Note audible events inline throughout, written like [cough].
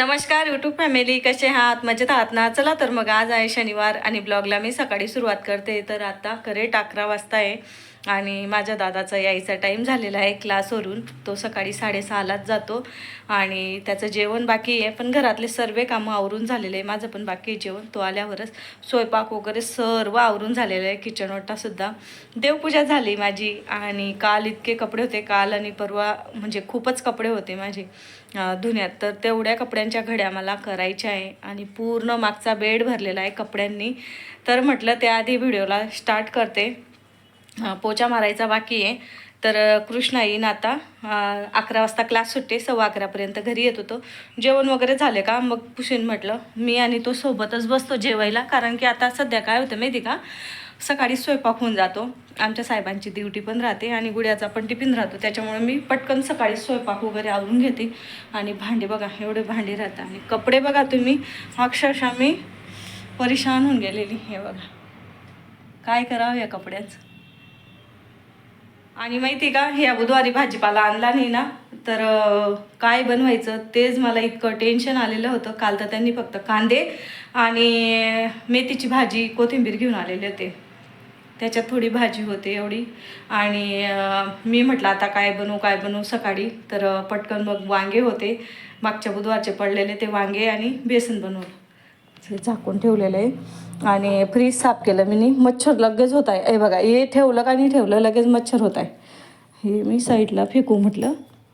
नमस्कार YouTube family कसे आहात? मजेत आहात ना? चला तर मग आज आहे शनिवार आणि ब्लॉगला मी सकाळी सुरुवात करते. तर आता करेट अकरा वाजता आहे आणि माझ्या दादाचा यायचा टाईम झालेला आहे क्लासवरून तो सकाळी साडेसहालाच जातो आणि त्याचं जेवण बाकी आहे. पण घरातले सर्व कामं आवरून झालेले आहे. माझं पण बाकी आहे जेवण. तो आल्यावरच स्वयंपाक वगैरे सर्व आवरून झालेलं आहे. किचन ओटासुद्धा देवपूजा झाली माझी आणि काल इतके कपडे होते. काल आणि परवा म्हणजे खूपच कपडे होते माझे. धुण्यात. तर तेवढ्या कपड्यांच्या घड्या मला करायच्या आहे आणि पूर्ण मागचा बेड भरलेला आहे कपड्यांनी. तर म्हटलं त्याआधी व्हिडिओला स्टार्ट करते. पोचा मारायचा बाकी आहे. तर अं, कृष्णा येईन आता. अकरा वाजता क्लास सुटते सव्वा अकरापर्यंत घरी येत होतो. जेवण वगैरे झाले का? मग पुशीन म्हटलं मी आणि तो सोबतच बसतो जेवायला. कारण की आता सध्या काय होतं माहिती का? सकाळी स्वयंपाक होऊन जातो. आमच्या साहेबांची ड्युटी पण राहते आणि गुड्याचा पण टिफिन राहतो. त्याच्यामुळे मी पटकन सकाळी स्वयंपाक वगैरे आवरून घेते. आणि भांडे बघा एवढे भांडे राहतात. आणि कपडे बघा तुम्ही अक्षरशः मी परेशान होऊन गेलेली. हे बघा. काय करावं या कपड्याचं? आणि माहिती का हे बुधवारी भाजीपाला आणला नाही ना तर काय बनवायचं? तेच मला इतकं टेन्शन आलेलं होतं. काल तर त्यांनी फक्त कांदे आणि मेथीची भाजी कोथिंबीर घेऊन आलेले होते. त्याच्यात थोडी भाजी होते एवढी. आणि मी म्हटलं आता काय बनवू काय बनवू सकाळी? तर पटकन मग वांगे होते. मागच्या बुधवारचे पडलेले ते वांगे आणि बेसन बनवलं. हे झाकून ठेवलेलं आहे. आणि फ्रीज साफ केलं मी मच्छर लगेच होत आहे. हे बघा हे ठेवलं का नाही ठेवलं लगेच मच्छर होत आहे. हे मी साईडला फेकू म्हटलं.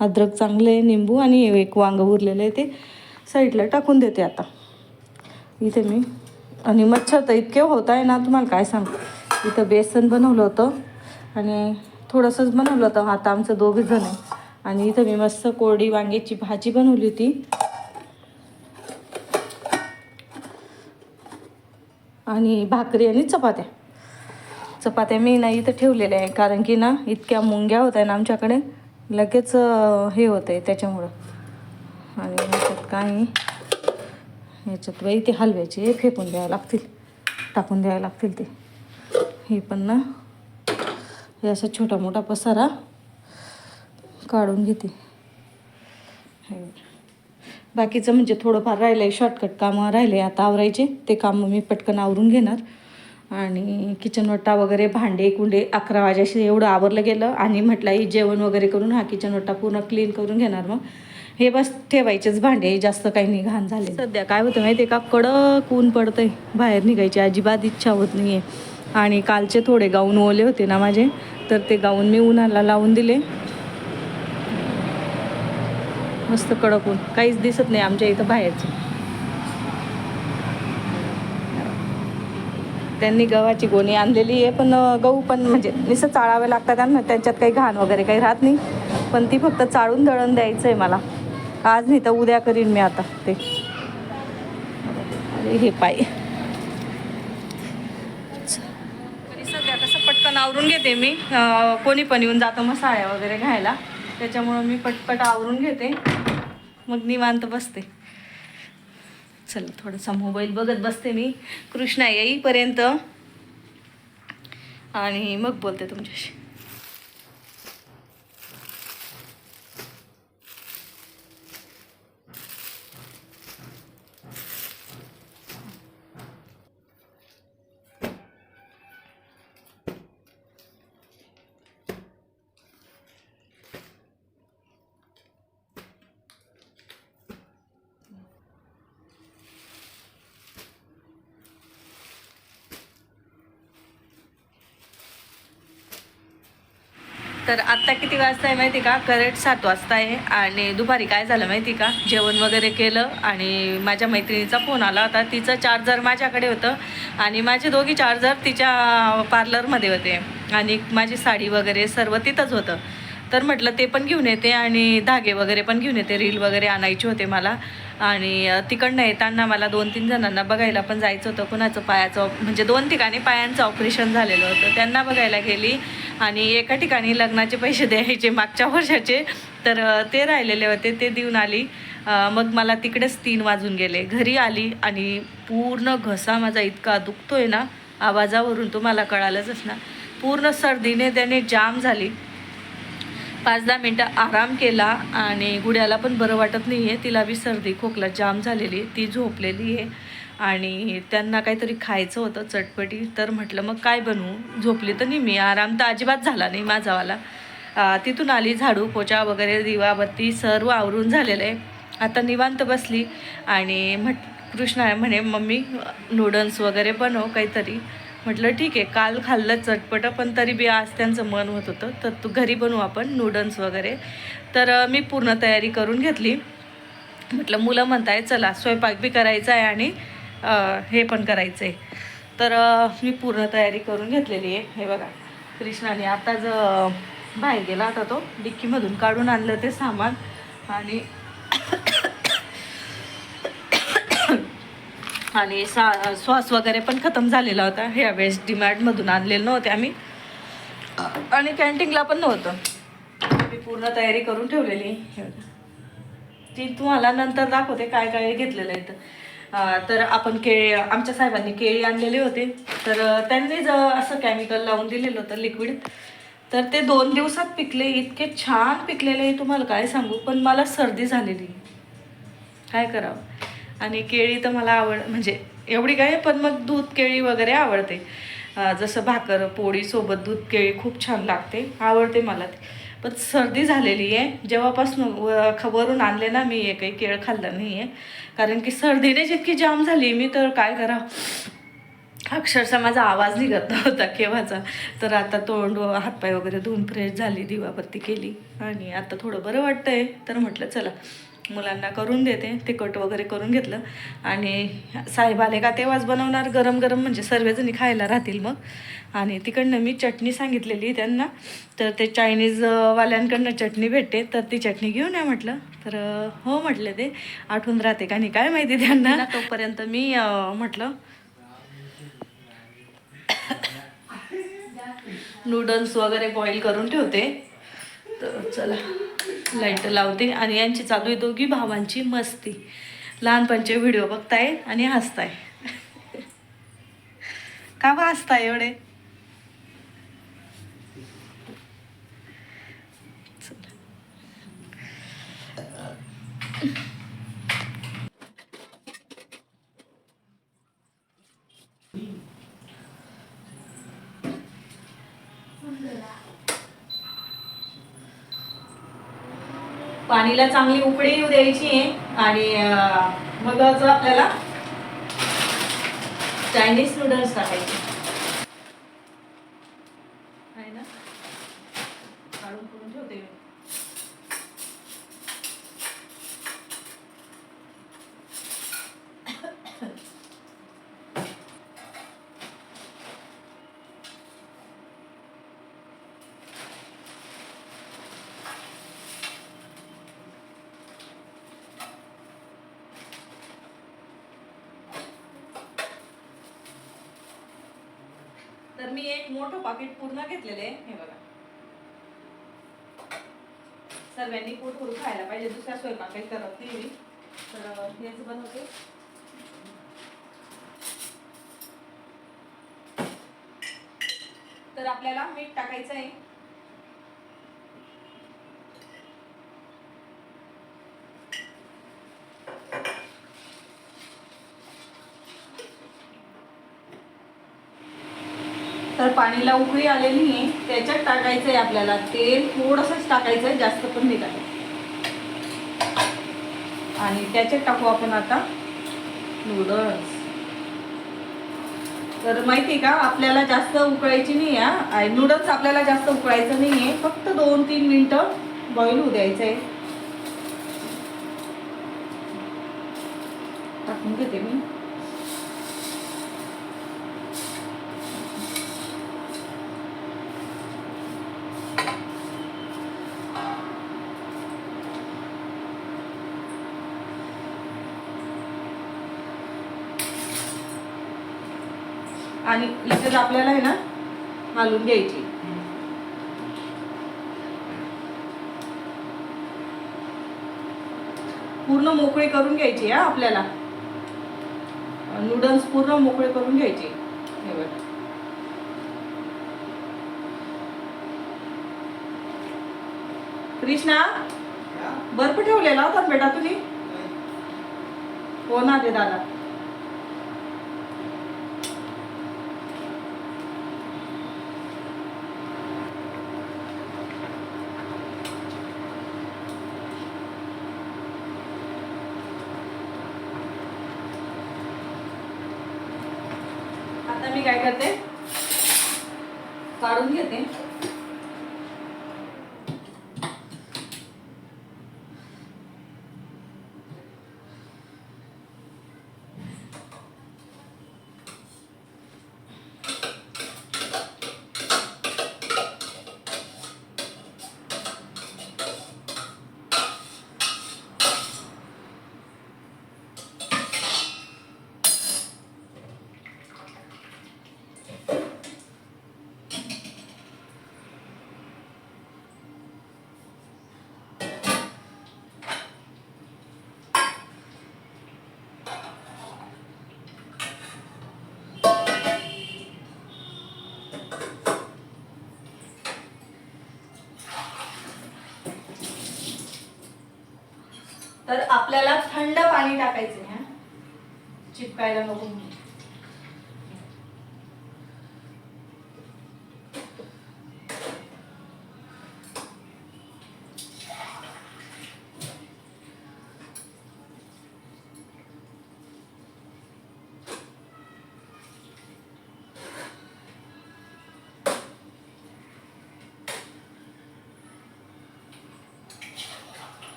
अद्रक चांगलं आहे निंबू आणि एक वांगं उरलेलं आहे ते. साईडला टाकून देते आता. इथे मी. आणि मच्छर तर इतके होत आहे ना तुम्हाला काय सांगू? इथं बेसन बनवलं होतं. आणि थोडंसंच बनवलं होतं. आता आमचं दोघं जण आहे. आणि इथं मी मस्त कोरडी वांग्याची भाजी बनवली होती. आणि भाकरी आणि चपात्या. चपात्या मी ना इथं ठेवलेल्या आहे. कारण की ना इतक्या मुंग्या होत आहे ना आमच्याकडे. लगेच हे होतं आहे त्याच्यामुळं. आणि ह्याच्यात काय ह्याच्यात बाई ते हलव्याचे फेकून द्यावे लागतील. टाकून द्यावे लागतील ते. हे पण ना. हे असा छोटा मोठा पसारा काढून घेते. हे बाकीचं म्हणजे थोडंफार राहिलं आहे शॉर्टकट कामं राहिले आता आवरायचे. ते कामं मी पटकन आवरून घेणार. आणि किचन वट्टा वगैरे भांडे कुंडे अकरा वाजाशी एवढं आवरलं गेलं. आणि म्हटलं ही जेवण वगैरे करून हा किचन वट्टा पूर्ण क्लीन करून घेणार मग. हे बस ठेवायचेच भांडे. जास्त काही नाही घाण झाले सध्या काय होतं माहिती आहे का? कडक ऊन पडतंय. बाहेर निघायची अजिबात इच्छा होत नाही आहे आणि कालचे थोडे गाऊन ओले होते ना माझे तर ते गाऊन मी उन्हाला लावून दिले. मस्त कडक ऊन. काहीच दिसत नाही आमच्या इथं बाहेरचं. त्यांनी गव्हाची गोणी आणलेली आहे पण गहू पण म्हणजे निसं चाळावे लागतात त्यांना त्यांच्यात काही घाण वगैरे काही राहत नाही. पण ती फक्त चाळून दळण द्यायचं आहे मला. आज नाही तर उद्या करीन मी आता ते. अरे हे पाय तरी सध्या कसं पटकन आवरून घेते मी. कोणी पण येऊन जातं मसाळ्या वगैरे घ्यायला. त्याच्यामुळं मी पटपट आवरून घेते. मग निवांत बसते. चल थोडासा मोबाईल बघत बसते मी. कृष्णा येईपर्यंत. आणि मग बोलते तुमच्याशी. तर आत्ता किती वाजता आहे माहिती का? करेक्ट सात वाजता आहे. आणि दुपारी काय झालं माहिती का? जेवण वगैरे केलं आणि माझ्या मैत्रिणीचा फोन आला होता. तिचं चार्जर माझ्याकडे होतं आणि माझे दोघी चार्जर तिच्या पार्लरमध्ये होते. आणि माझी साडी वगैरे सर्व तिथंच होतं. तर म्हटलं ते पण घेऊन येते आणि धागे वगैरे पण घेऊन येते. रील वगैरे आणायचे होते मला. आणि तिकडनं येताना मला दोन तीन जणांना बघायला पण जायचं होतं. कुणाचं पायाचं म्हणजे दोन ठिकाणी पायांचं ऑपरेशन झालेलं होतं. त्यांना बघायला गेली आणि एका ठिकाणी लग्नाचे पैसे द्यायचे मागच्या वर्षाचे. तर ते राहिलेले होते ते देऊन आली. मग मला तिकडेच तीन वाजून गेले. घरी आली आणि पूर्ण घसा माझा इतका दुखतोय ना आवाजावरून तुम्हाला कळालंच ना. पूर्ण सर्दीने त्याने जाम झाली. पाच दहा मिनटं आराम केला आणि गुड्याला पण बरं वाटत नाही आहे तिला बी सर्दी खोकला जाम झालेली आहे. ती झोपलेली आहे. आणि त्यांना काहीतरी खायचं होतं चटपटी. तर म्हटलं मग काय बनवू? झोपली तर नाही मी. आराम तर अजिबात झाला नाही माझावाला. तिथून आली झाडू पोचा वगैरे दिवाबत्ती सर्व आवरून झालेलं आहे. आता निवांत बसली आणि म्हट कृष्णा म्हणे मम्मी नूडल्स वगैरे बनव काहीतरी. म्हटलं ठीक आहे काल खाल्लं चटपटं पण तरी बी आज त्यांचं मन होत होतं. तर तू घरी बनवू आपण नूडल्स वगैरे. तर मी पूर्ण तयारी करून घेतली. म्हटलं मुलं म्हणताय चला स्वयंपाक बी करायचा आहे आणि हे पण करायचं आहे तर मी पूर्ण तयारी करून घेतलेली आहे. हे बघा कृष्णाने आताच बाहेर गेला होता तो डिक्कीमधून काढून आणलं ते सामान. आणि आणि सा सॉस वगैरे पण खतम झालेला होता. ह्या वेस्ट डिमार्टमधून आणलेलं नव्हते आम्ही. आणि कॅन्टीनला पण नव्हतं. मी पूर्ण तयारी करून ठेवलेली. ती तुम्हाला नंतर दाखवते काय काय घेतलेलं आहे तर तर आपण केळी आमच्या साहेबांनी केळी आणलेली होते. तर त्यांनी ज असं केमिकल लावून दिलेलं होतं लिक्विड तर ते दोन दिवसात पिकले. इतके छान पिकलेले तुम्हाला काय सांगू? पण मला सर्दी झालेली काय करावं? आणि केळी तर मला आवड म्हणजे एवढी काय पण मग दूध केळी वगैरे आवडते. जसं भाकर पोळी सोबत दूध केळी खूप छान लागते आवडते मला ती. पण सर्दी झालेली आहे. जेव्हापासून व- वरून आणले ना मी एकही केळ खाल्लं नाही आहे कारण की सर्दीने जितकी जाम झाली मी तर काय करावं अक्षरशः माझा आवाज निघत नव्हता केव्हाचा. तर आता तोंड व हातपाय वगैरे धुवून फ्रेश झाली दिवाबत्ती केली. आणि आता थोडं बरं वाटतंय. तर म्हटलं चला. मुलांना करून देते तिखट वगैरे करून घेतलं. आणि साहेब आले का तेव्हाच बनवणार गरम गरम म्हणजे सर्वजणी खायला राहतील मग. आणि तिकडनं मी चटणी सांगितलेली त्यांना. तर ते चायनीजवाल्यांकडनं चटणी भेटते तर ती चटणी घेऊन या म्हटलं. तर हो म्हटलं ते. आठवून राहते का नाही काय माहिती त्यांना. तोपर्यंत मी म्हटलं [coughs] नूडल्स वगैरे बॉईल करून ठेवते. तर चला लाइट लावते. आणि यांची चालू आहे दोघी भावांची मस्ती. लहानपणचे व्हिडिओ बघताय आणि हसताय. का बा हसताय एवढे? Yeah. पाणीला चांगली उकळी येऊ द्यायची आहे. आणि मग आपल्याला चायनीज नूडल्स टाकायचे आहे ना काढून करून ठेवते मी. तर मी एक मोठं पाकिट पूर्ण घेतलेलं आहे. हे बघा. सर्वांनी पोट करून खायला पाहिजे. दुसऱ्या स्वयंपाक काही करत नाही मी. तर हेच बनवते. तर आपल्याला मीठ टाकायचं आहे. तर पाणीला उकळी आलेली आहे त्याच्यात टाकायचं आहे आपल्याला. तेल थोडंसंच टाकायचं आहे जास्त पण नाही टाकायचं. आणि त्याच्यात टाकू आपण आता नूडल्स तर माहिती का आपल्याला जास्त उकळायची नाही आहे नूडल्स आपल्याला जास्त उकळायचं नाही आहे फक्त दोन तीन मिनटं बॉईल होऊ द्यायचं आहे टाकून घेते मी. आणि लगेच आपल्याला आहे ना घालून घ्यायची. पूर्ण मोकळे करून घ्यायची हा आपल्याला. नूडल्स पूर्ण मोकळे करून घ्यायचे. कृष्णा बर्फ ठेवलेला होता बेटा तुम्ही? हो ना ते दादा आता मी काय करते काढून घेते तर आपल्याला थंड पाणी टाकायचं आहे चिपकायला नको म्हणून.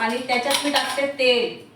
आणि त्याच्यात मी टाकते तेल.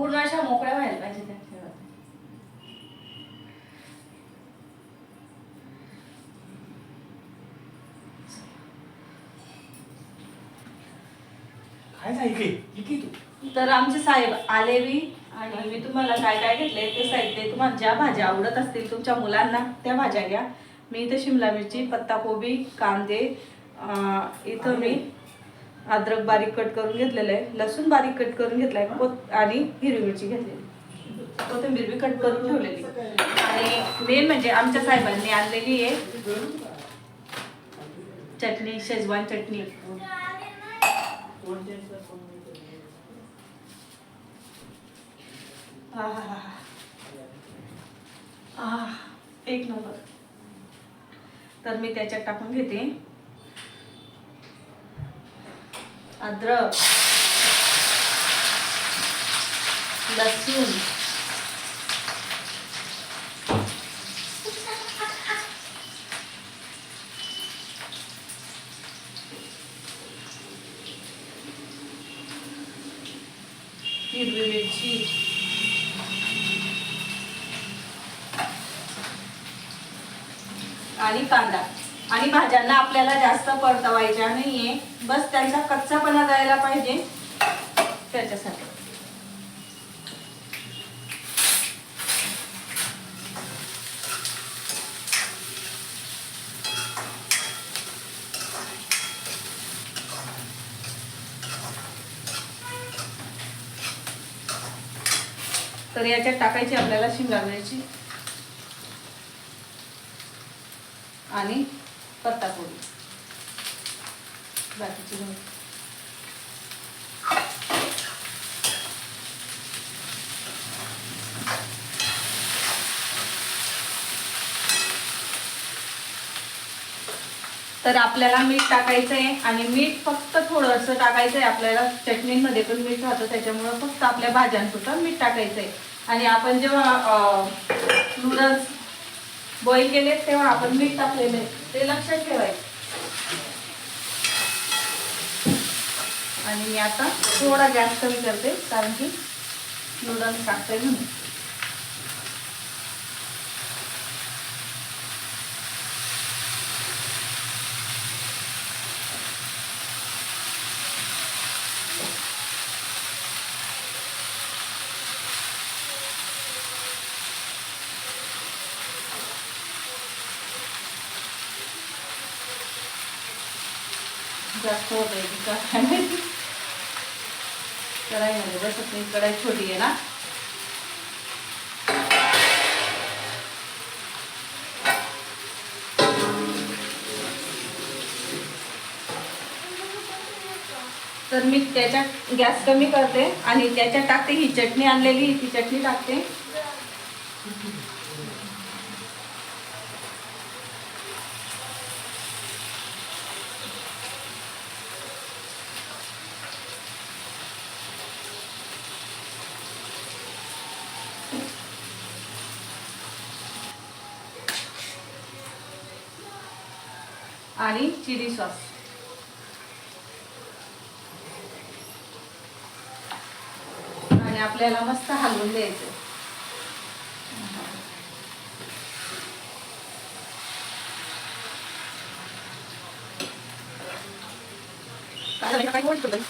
पूर्ण अशा मोकळ्या व्हायला पाहिजे त्या. काय तर आमचे साहेब आले बी आणि मी तुम्हाला काय काय घेतले ते साहित्य तुम्हाला ज्या भाज्या आवडत असतील तुमच्या मुलांना त्या भाज्या घ्या. मी इथं शिमला मिरची पत्ताकोबी कांदे इथं मी अद्रक बारीक कट करून घेतलेलं आहे लसूण बारीक कट करून घेतलाय कोत आणि हिरवी मिरची घेतलेली. कोथिंबीर बी कट करून ठेवलेली. आणि मेन म्हणजे आमच्या साहेबांनी आणलेली आहे. चटणी शेजवान चटणी. एक नंबर. तर मी त्याच्यात टाकून घेते. अद्रक लसूण. हिरवी मिरची. आणि कांदा. आणि भाज्यांना आपल्याला जास्त परतवायच्या नाहीये. बस त्यांचा कच्चापणा जायला पाहिजे. त्याच्यासाठी. तर याच्यात टाकायची आपल्याला शिमला मिरची आणि पत्ताकोबी बाकीची भाजी. तर आपल्याला मीठ टाकायचं आहे आणि मीठ फक्त थोडंसं टाकायचं आहे आपल्याला चटणीमध्ये पण मीठ राहतं त्याच्यामुळं फक्त आपल्या भाज्यांसुद्धा मीठ टाकायचं आहे आणि आपण जेव्हा नूडल्स बॉईल केले तेव्हा आपण मीठ टाकलेले ते लक्षात ठेवायचं. आणि मी आता थोडा गॅस कमी करते कारण की नूडल्स टाकते म्हणून. जास्त होत आहे का काय माहिती कढाईमध्ये म्हणजे बसत नाही कढाई छोटी आहे ना. तर मी त्याच्यात गॅस कमी करते आणि त्याच्यात टाकते ही चटणी आणलेली ती चटणी टाकते आणि चिली सॉस. आणि आपल्याला मस्त हलवून द्यायचं. काय बोलतो बाई?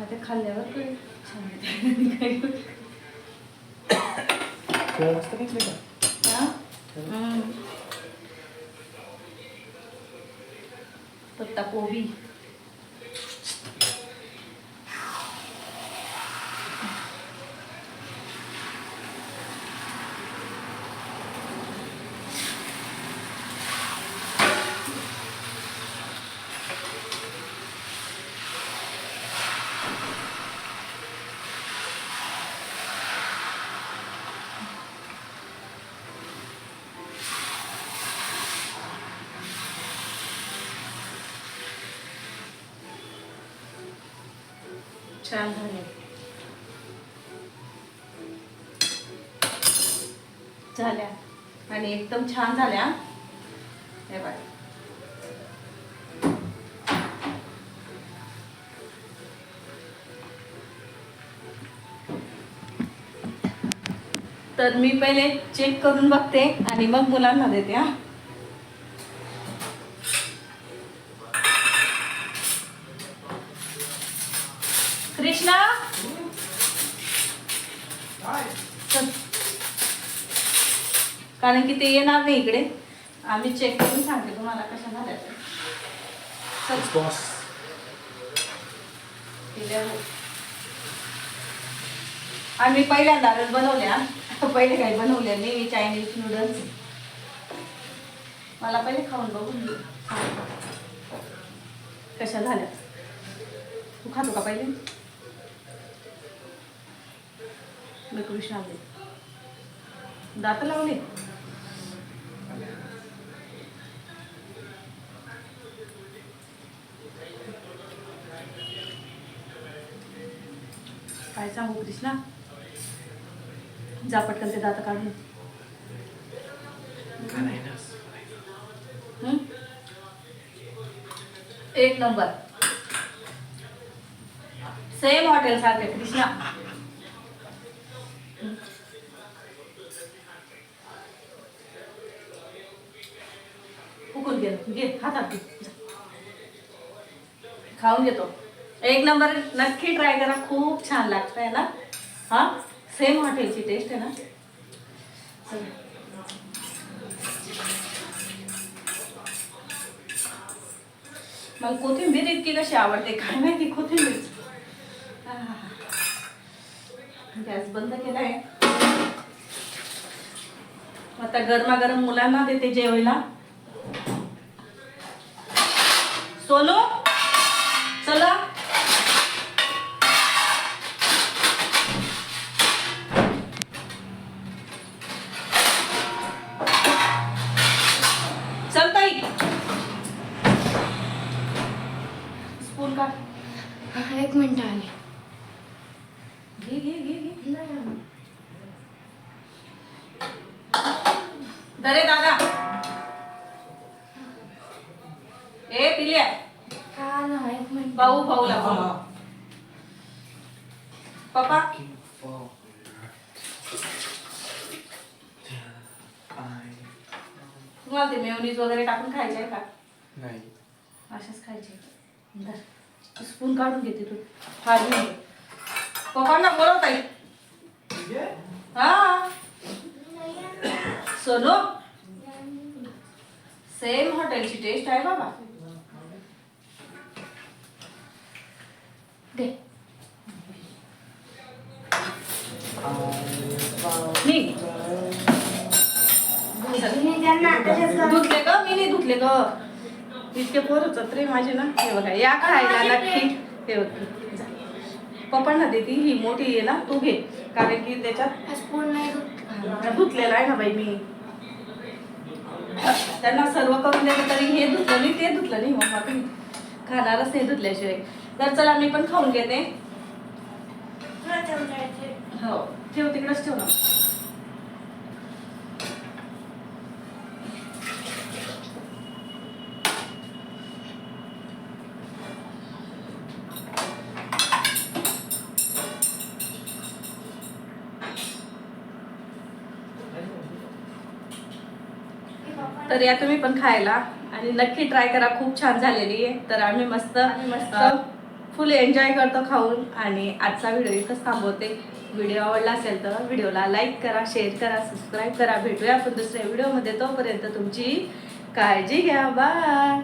आता खाल्ल्यावर कळेल. छान आहे. केळं मस्त घेतले का? हम्म. पत्ता कोबी छान झाले. झाल्या. आणि एकदम छान झाल्या हे. तर मी पहिले चेक करून बघते आणि मग मुलांना देते हा. कारण की ते येणार नाही इकडे. आम्ही चेक करून सांगते तुम्हाला कशा झाल्या हो. आम्ही पहिल्यांदाच बनवल्या पहिले काही बनवल्या नाही चायनीज नूडल्स मला पहिले खाऊन बघून. कशा झाल्या. तू खातो का पहिले? मी कृष्णा दात लावले? काय सांगू कृष्णा जा पटकन ते दात काढून. एक नंबर. सेम हॉटेल सारखे कृष्णा उकून घे घे हातात घे. खाऊन घेतो. एक नंबर नक्की ट्राय करा. खूप छान लागतं आहे ना? हा? सेम हॉटेलची टेस्ट आहे ना? मग कोथिंबीर इतकी कशी आवडते काय माहिती कोथिंबीर? गॅस बंद केलाय. आता गरमागरम मुलांना देते जेवायला. सोनू? चला ताई स्पून काढ एक मिनिट आले घे घे घे घे दरे दादा ए पिल्या हा ना एक मिनिट भाऊ भाऊला भाऊ पप्पा तुम्हाला ते मेवनीज वगैरे टाकून खायचे आहे का? नाही. अशाच खायचे. धर. स्पून काढून घेते तू. हा घेऊन घे. पप्पांना बोलव ताई हा. सोनू. सेम हॉटेलची टेस्ट आहे बाबा. दे. निघ. धुतले ग मी नाही धुतले ग. इतके पोरच रे माझे ना. हे बघा या खायला नक्की हे बघ जा. पप्पांना देते ही मोठी आहे ना तू घे. कारण की त्याच्यात स्पून नाही धुत- धुतलेला आहे ना बाई मी. त्यांना सर्व करून देते तरी हे धुतलं नाही ते धुतलं नाही मग आपण खाणारच नाही धुतल्याशिवाय. तर चला मी पण खाऊन घेते. हो ठेव तिकडच ठेव ना. तर या तुम्ही पण खायला. आणि नक्की ट्राय करा खूप छान झालेली आहे. तर आम्ही मस्त मस्त. फुल एन्जॉय करतो खाऊन. आणि आजचा व्हिडिओ इथंच थांबवते. व्हिडिओ आवडला असेल तर व्हिडिओला लाईक करा शेअर करा सबस्क्राईब करा. भेटूया आपण दुसऱ्या व्हिडिओमध्ये तोपर्यंत तुमची काळजी घ्या. बाय